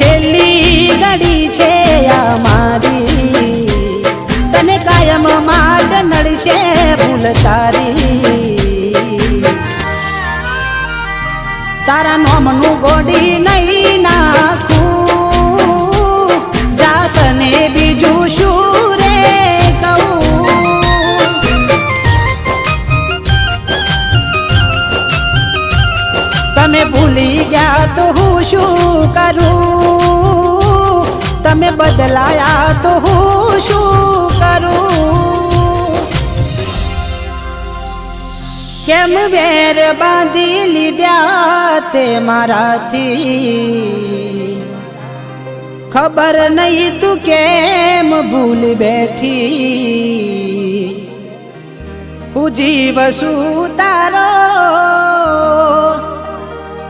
છેલ્લી ઘડી છે આ મારી તને કાયમ માટે નડશે ભૂલ તારી. તારા નોમનું ગોડી નહીં નાખું. જાતને બીજું શું કહું? તમે ભૂલી ગયા તમે બદલાયા તો હું શું કરું? કેમ વેર બાંધી લીધા તે મારાથી? ખબર નહીં તું કેમ ભૂલ બેઠી? હું જીવ શું